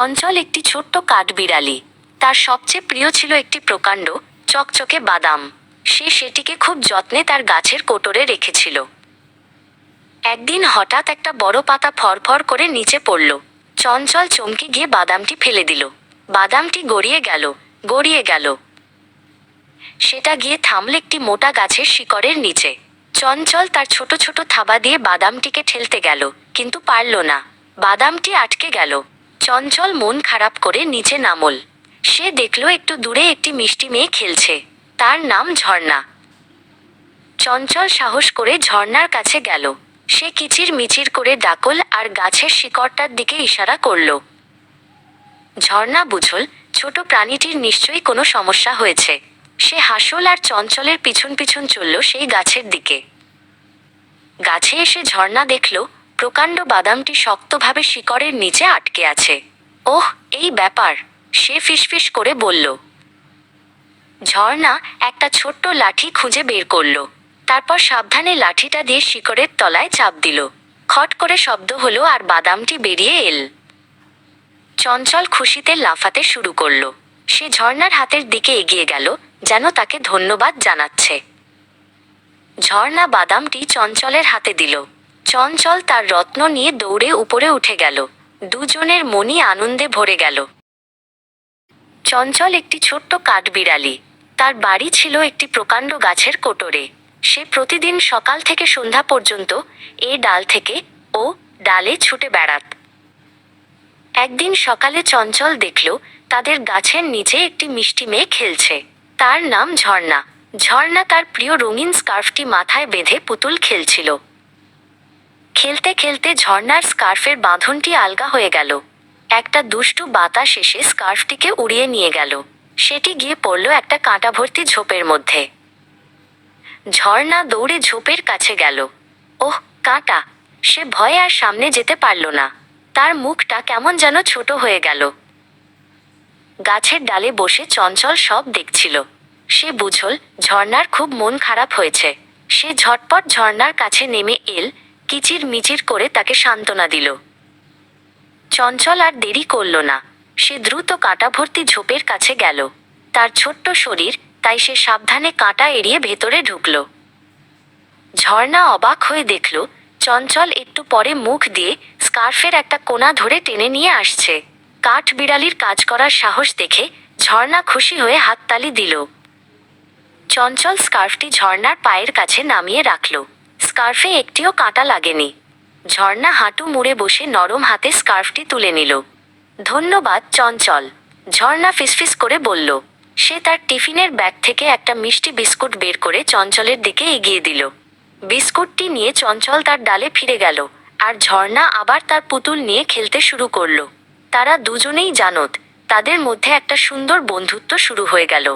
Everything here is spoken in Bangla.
চঞ্চল একটি ছোট্ট কাঠবিড়ালি। তার সবচেয়ে প্রিয় ছিল একটি প্রকাণ্ড, চকচকে বাদাম। সে সেটিকে খুব যত্নে তার গাছের কোটরে রেখেছিল। একদিন হঠাৎ একটা বড় পাতা ফরফর করে নিচে পড়ল। চঞ্চল চমকে গিয়ে বাদামটি ফেলে দিল। বাদামটি গড়িয়ে গেল গড়িয়ে গেল। সেটা গিয়ে থামল একটি মোটা গাছের শিকড়ের নিচে। চঞ্চল তার ছোট ছোট থাবা দিয়ে বাদামটিকে ঠেলতে গেল, কিন্তু পারল না। বাদামটি আটকে গেল। চঞ্চল মন খারাপ করে নিচে নামল। সে দেখল একটু দূরে একটি মিষ্টি মেয়ে খেলছে। তার নাম ঝর্ণা। চঞ্চল সাহস করে ঝর্ণার কাছে গেল। সে কিচির মিচির করে ডাকল আর গাছের শিকড়টার দিকে ইশারা করল। ঝর্ণা বুঝল, ছোট প্রাণীটির নিশ্চয়ই কোনো সমস্যা হয়েছে। সে হাসল আর চঞ্চলের পিছন পিছন চলল সেই গাছের দিকে। গাছে এসে ঝর্ণা দেখল প্রকাণ্ড বাদামটি শক্তভাবে শিকড়ের নিচে আটকে আছে। ওহ, এই ব্যাপার, সে ফিসফিস করে বলল। ঝর্ণা একটা ছোট্ট লাঠি খুঁজে বের করল। তারপর সাবধানে লাঠিটা দিয়ে শিকড়ের তলায় চাপ দিল। খট করে শব্দ হলো আর বাদামটি বেরিয়ে এল। চঞ্চল খুশিতে লাফাতে শুরু করল। সে ঝর্ণার হাতের দিকে এগিয়ে গেল, যেন তাকে ধন্যবাদ জানাচ্ছে। ঝর্ণা বাদামটি চঞ্চলের হাতে দিল। চঞ্চল তার রত্ন নিয়ে দৌড়ে উপরে উঠে গেল। দুজনের মনই আনন্দে ভরে গেল। চঞ্চল একটি ছোট্ট কাঠবিড়ালি। তার বাড়ি ছিল একটি প্রকাণ্ড গাছের কোটরে। সে প্রতিদিন সকাল থেকে সন্ধ্যা পর্যন্ত এ ডাল থেকে ও ডালে ছুটে বেড়াত। একদিন সকালে চঞ্চল দেখল, তাদের গাছের নিচে একটি মিষ্টি মেয়ে খেলছে। তার নাম ঝর্ণা। ঝর্ণা তার প্রিয় রঙিন স্কার্ফটি মাথায় বেঁধে পুতুল খেলছিল। খেলতে খেলতে ঝর্ণার স্কার্ফের বাঁধনটি আলগা হয়ে গেল। একটা দুষ্টু বাতাস এসে স্কার্ফটিকে উড়িয়ে নিয়ে গেল। সেটি গিয়ে পড়ল একটা কাঁটা ভর্তি ঝোপের মধ্যে। ঝর্ণা দৌড়ে ঝোপের কাছে গেল। ওহ, কাঁটা! সে ভয়ে আর সামনে যেতে পারল না। তার মুখটা কেমন যেন ছোট হয়ে গেল। গাছের ডালে বসে চঞ্চল সব দেখছিল। সে বুঝল, ঝর্ণার খুব মন খারাপ হয়েছে। সে ঝটপট ঝর্ণার কাছে নেমে এল কিচির মিচির করে তাকে সান্ত্বনা দিল। চঞ্চল আর দেরি করল না। সে দ্রুত কাঁটা ভর্তি ঝোপের কাছে গেল। তার ছোট্ট শরীর তাই সে সাবধানে কাঁটা এড়িয়ে ভেতরে ঢুকল। ঝর্ণা অবাক হয়ে দেখল, চঞ্চল একটু পরে মুখ দিয়ে স্কার্ফের একটা কোণা ধরে টেনে নিয়ে আসছে। কাঠ বিড়ালির কাজ করার সাহস দেখে ঝর্ণা খুশি হয়ে হাততালি দিল। চঞ্চল স্কার্ফটি ঝর্ণার পায়ের কাছে নামিয়ে রাখল। স্কার্ফে একটিও কাঁটা লাগেনি। ঝর্ণা হাঁটু মুড়ে বসে নরম হাতে স্কার্ফটি তুলে নিল। ধন্যবাদ, চঞ্চল। ঝর্ণা ফিসফিস করে বলল, সে তার টিফিনের ব্যাগ থেকে একটা মিষ্টি বিস্কুট বের করে চঞ্চলের দিকে এগিয়ে দিল। বিস্কুটটি নিয়ে চঞ্চল তার ডালে ফিরে গেল, আর ঝর্ণা আবার তার পুতুল নিয়ে খেলতে শুরু করল। তারা দুজনেই জানত, তাদের মধ্যে একটা সুন্দর বন্ধুত্ব শুরু হয়ে গেল।